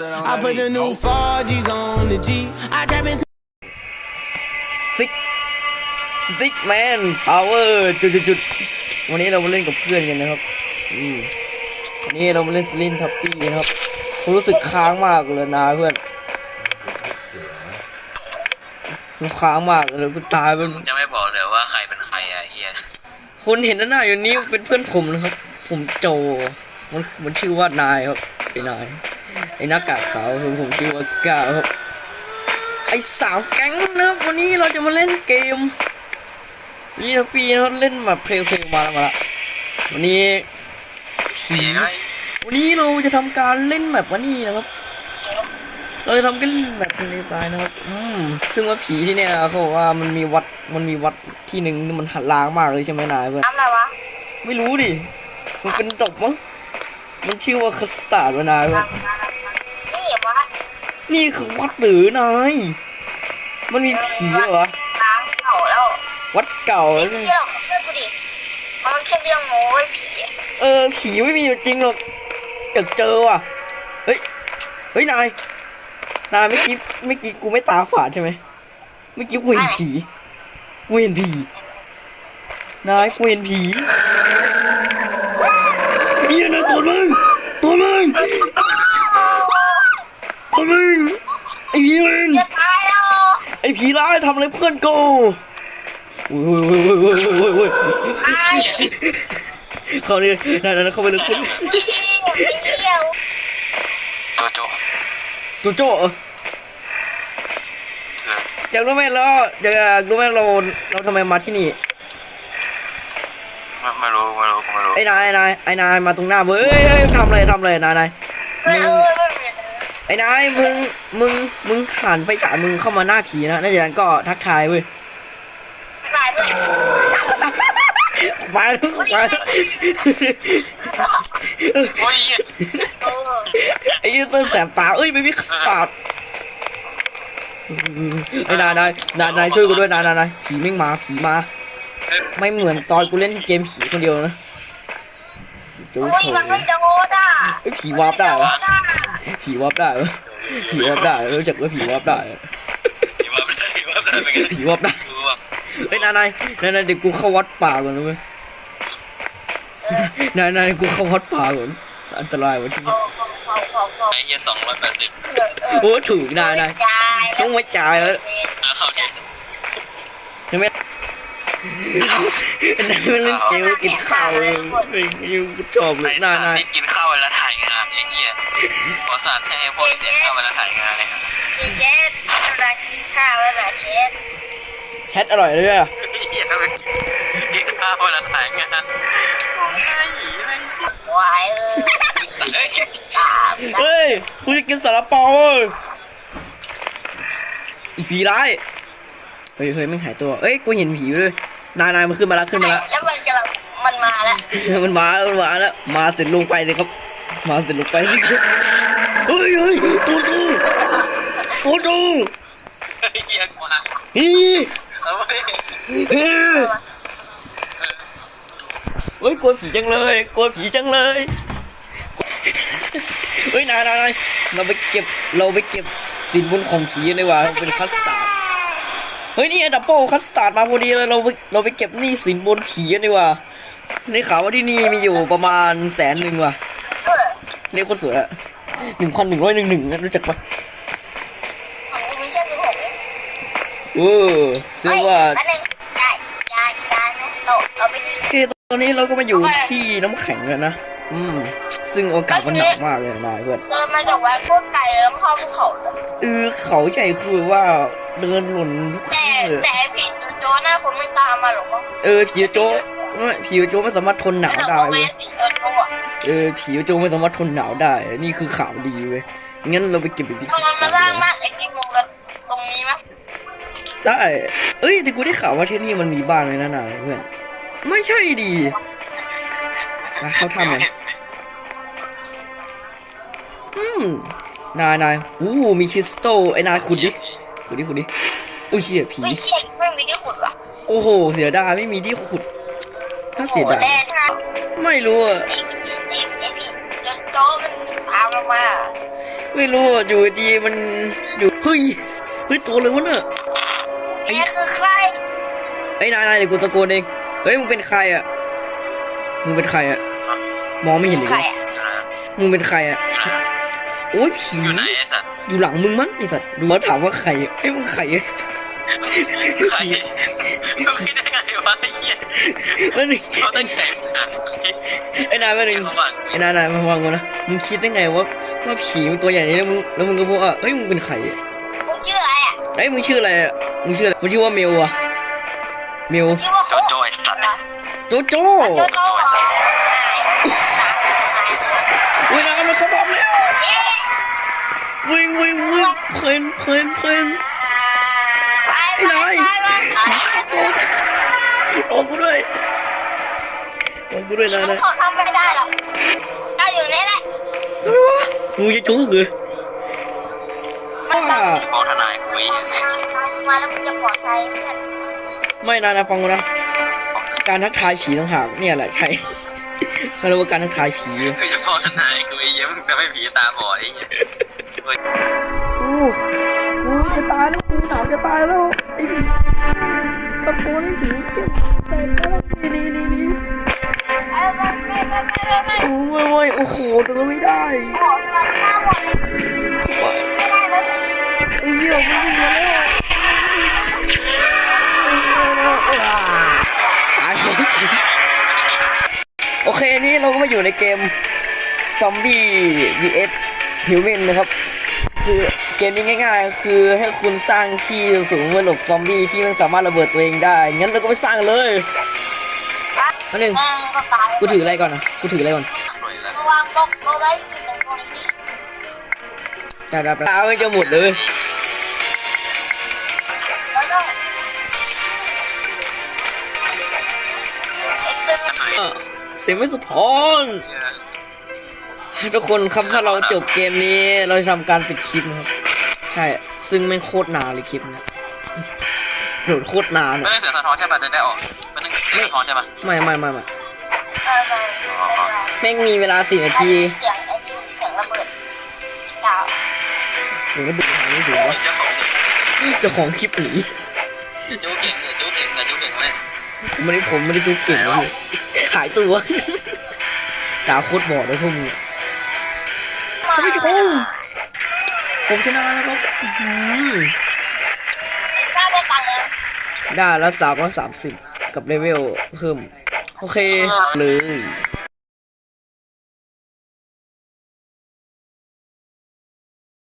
I put the new 4Gs on the G. I trap into ซิกสติ๊กแมนพาวเวอร์จุดจุดจุดวันนี้เรามาเล่นกับเพื่อนกันนะครับอืมวันนี้เรามาเล่นสลินทัปปี้นะครับผมรู้สึกค้างมากเลยนะเพื่อนมันค้างมากเลยกูตายเป็นจะไม่บอกเลยว่าใครเป็นใครอะเฮียคนเห็นหน้าอยู่นี้เป็นเพื่อนผมนะครับ ผมโจ มันมันชื่อว่านายครับไอ้นาย ไอ้หน้ากากขาวผมผมชื่อว่าก้าวครับไอ้สาวแก๊งนะครับวันนี้เราจะมาเล่นเกมนี่นะพี่เขาเล่นแบบเพลงเพลงมาแล้วมาละวันนี้ผีเสียงไอ้วันนี้เราจะทำการเล่นแบบวันนี้นะครับ เราจะทำกันแบบในตายนะครับ อืมซึ่งว่าผีที่เนี่ยเขาบอกว่ามันมีวัดมันมีวัดที่หนึ่งมันหันล้างมากเลยใช่ไหมนายเพื่อนทำอะไรวะไม่รู้ดิมันเป็นดอกมั้งมันชื่อว่าคัสตาร์ดวะนายเพื่อนนี่วะ นี่คือวัดหรือนาย มันมีผีเหรอตามเก่าแล้ววัดเก่า ไม่เชื่อหรอกเชื่อกูดิ มันแค่เรื่องโง่ไอ้ผีอะเออ ผีไม่มีอยู่จริงหรอกอยากเจอว่ะ เฮ้ย เฮ้ยนาย นายเมื่อกี้เมื่อกี้กูไม่ตาฝาดใช่ไหมเมื่อกี้กูเห็นผี กูเห็นผี นายกูเห็นผีเฮียนะตัวมึงตัวมึงตัวมึงไอ้ผีมึง จะตายแล้ว ไอ้ ผีร้ายทำอะไรเพื่อนกูโอ้ยโอ้ยโอ้ยโอ้ยโอ้ยโอ้ยตายเขาเนี่ยนั่นนเขาไปเลยคุณไม่เชี่ยวไม่เชี่ยวโจโจโจโจ้เอออยากรู้ไหมแล้วอยากรู้ไหมเราเราทำไมมาที่นี่ไม่ไม่รู้ไม่รู้ไม่รู้ไอ้นายไอ้นายไอ้นายมาตรงหน้าเว้ยเอ้ยทำอะไรทำอะไรนายนายไม่เป็น ไอ้นายมึงมึงมึงหันไฟฉายมึงเข้ามาหน้าผีนะนั่นอย่างนั้นก็ทักทายเว้ยตายเพื่อนไปไปโอ้ยเหี้ยเออไอ้ยืนต้นแสบตาเอ้ยไม่มีขัดตาดไอ้นายนายนายนายช่วยกูด้วยนายนายนายผีไม่งมาผีมา ไม่เหมือนตอนกูเล่นเกมผีคนเดียวนะโจ้โอ้ยโถมันไม่โดนอะไอ้ยผีวาร์ปได้เหรอ ผีวาร์ปได้เหรอผีวาร์ปได้รู้จักว่าผีวาร์ปได้เหรอผีว่าไม่ได้ผีว่าไม่ได้เป็นไงผีวาร์ปได้รู้ว่าเฮ้ยนายนายนายนายเดี๋ยวกูเข้าวัดป่าก่อนนะเว้ยนายนายกูเข้าวัดป่าก่อนอันตรายวะที่นี่เขาเขาเขาไอ้เหี้ยสองร้อยแปดสิบโอ้ถูกนายนายจ่ายต้องไม่จ่ายแล้วอะเข้าเนี่ยใช่ไหมนายมันเล่นเกมกินข้าวเลยไอ้ยูกูชอบเลยนายนายที่กินข้าวเวลาถ่ ขอสารให้พวกที่กินข้าวเวลาถ่ายงานเลยครับกินเช็ดเวลากินข้าวแล้วนะเช็ดแฮทอร่อยเลยอะเหี้ยทำไมกินข้าวเวลาถ่ายงานไอ้เหี้ยควายเออเฮ้ยตามเฮ้ยกูจะกินสาลาเปาเว้ยอีผีร้ายเฮ้ยเฮ้ยไม่งหายตัวเอ้ย กูเห็นผีเลยนายนายมันขึ้นมาแล้วขึ้นมาแล้ว แล้วมันกำลังมันมาแล้ว มันมาแล้ว มันมาแล้ว มาเสร็จลงไปเลยครับ มาเสร็จลงไปสิเฮ้ยเฮ้ยตัวตูตัวตูไอ้เหี้ยกว่าฮีเอาไว้เฮ้ยเฮ้ยกลัวผีจังเลยกลัวผีจังเลยเฮ้ยนายนายเราไปเก็บเราไปเก็บสินบนของผีดีกว่าเป็นคัสตาร์ดเฮ้ยนี่ดับเบิลคัสตาร์ดมาพอดีเลยเราไปเราไปเก็บนี่สินบนผีกันดีกว่าได้ข่าวว่าที่นี่มีอยู่ประมาณแสนหนึ่งว่ะ เออเรียกคนสวยอะหนึ่งพันหนึ่งร้อยหนึ่งหนึ่งรู้จักปะของกูมีแค่สิบหกเองเออซึ่งว่าอันนึงยายยายยายไหมเราเราไปที่โอเคตอนนี้เราก็มาอยู่ที่น้ำแข็งแล้วนะ อืม ซึ่งอากาศมันหนาวมากเลยนายเพื่อนเดินมาจากวัดพวกไก่แล้วเข้าภูเขาเลยเออเขาใหญ่คือแบบว่าเดินหล่นทุกแต่ข้างเลยแต่ผิดโจหน้าคนไม่ตามมาหรอกมั้งเออผีโจไม่ผีโจไม่สามารถทนหนาวแต่ได้ว่าเวเว้ยสิโดน เขาอะเออผีโจไม่สามารถทนหนาวได้ นี่คือข่าวดีเว้ย งั้นเราไปเก็บไปพิตอนมันมาสร้างบ้านไอ้ที่มุงกันตรงนี้มั้ยได้ เอ้ยแต่กูได้ข่าวว่าที่นี่มันมีบ้านเลยนะนายเพื่อน ไม่ใช่ดีไปเขาทำไงอืมนายนายอู้มีคริสตัลไอ้นายขุดดิขุดดิขุดดิอุ้ยเชี่ยผีไม่เชี่ยไม่มีที่ขุดว่ะโอ้โห เสียดายไม่มีที่ขุด ถ้าเสียดายแน่ท่าไม่รู้อะ มันตามเรามาไม่รู้อะอยู่ดีมันอยู่เฮ้ยเฮ้ยตัวเลยวะเนี่ยแกคือใครไอ้ยนายนายเดี๋ยวกูตะโกนเองเฮ้ยมึงเป็นใครอะมึงเป็นใครอะมองไม่เห็นเลยใครอะมึงเป็นใครอะโอ้ยผีอยู่ไหนไอ้สัตว์อยู่หลังมึงมั้งไอ้สัตว์ดูว่าถามว่าใครไอ้ยมึงใครอะใครรู้คิดได้ไงวะไอ้เหี้ย มันนี่เขาตั้งใจหาไอ้นายมาหนึ่งไอ้นายนายมาฟังกูนะมึงคิดได้ไงว่าว่าผีมันตัวใหญ่นี้แล้วมึงแล้วมึงก็พูดว่าเฮ้ยมึงเป็นใครอะมึงชื่ออะไรอะเอ้ยมึงชื่ออะไรอะมึงชื่ออะไรมึงชื่อว่าเมลอะเมลชื่อว่าโจโคโจไอ้สัตว์โจโจโจโจ้เหรอเวลามันเขาบอกแล้ววิ่งวิ่งวิ่งเพลินเพลินเพลินไปไอ้นาย โอ้โอ้กูด้วยโอ้กูด้วยนายมันะนเขาทำไม่ได้หรอกได้อยู่นี่แหละทำไมวะมึงจะจุกเหรอว่ามองทนายคุยอย่างเงี้ยมาแล้วมึงจะปลอดภัยเนี่ยไม่นายนะฟังกูนะการทักทายผีต่างหากเนี่ยแหละใช่เขาเรียกว่าการทักทายผีคือจะมองทนายคุยเยอะมึงจะไม่ผีตาบอดไอ้เหี้ยโอ้กูจะตายแล้วกูหนาวจะตายแล้วไอ้ผี ตะโกนให้ผีเจ็บแต่ก็นี่นี่นี่นี่ไอ้มันไม่ไม่ไม่ไม่โอ้ยโอ้ยโอ้โหเธอไม่ได้ไม่ได้แล้วไอ้เหี้ยมันวิ่งมาแล้วโอเคนี่เราก็มาอยู่ในเกมซอมบี้ vs ฮิวแมนนะครับ คือเกมนี้ง่ายๆ คือให้คุณสร้างที่สูงเพื่อหลบซอมบี้ที่มันสามารถระเบิดตัวเองได้ งั้นเราก็ไปสร้างเลยอันหนึ่งแม่งก็ตายกูถืออะไรก่อนนะกูถืออะไรก่อนสวยแล้ววางบล็อกเอาไว้อยู่ตรงตรงนี้ดิได้ได้ได้เอาไปจะหมดเลยแล้วก็ไอ้ตึงเสียงไม่สะท้อน ทุกคนครับถ้าเราจบเกมนี้ เราจะทำการปิดคลิปนะครับ ใช่ ซึ่งไม่งโคตรนานเลยคลิปเนะโหลดโคตรนานไม่อะได้เสียงสะท้อนใช่ป่ะจะได้ออกมันนึงเสียงสะท้อนใช่ป่ะไม่ไม่ไม่ไม่เออไม่ไม่แม่งมีเวลาสี่นาไอ้ทีเสียงไอ้นี่เสียงระเบิดดาวหรือว่าดูทางนี้ถือว่าเจ้าของเจ้าของคลิปหนีเดี๋ยวจู้เก่งเดี๋ยวจู้เก่งเดี๋ยวจู้เก่งเลยไม่ได้ผมไม่ได้ดูเก่งเลยหายตัวตาโคตรบอดเลยพวกมึงอะ ท่านผู้ชมผมชนะแล้วครับอื้อหือข้าไปกันเลยได้แล้วสามร้อยสามสิบกับเลเวลเพิ่ม โอเคเลย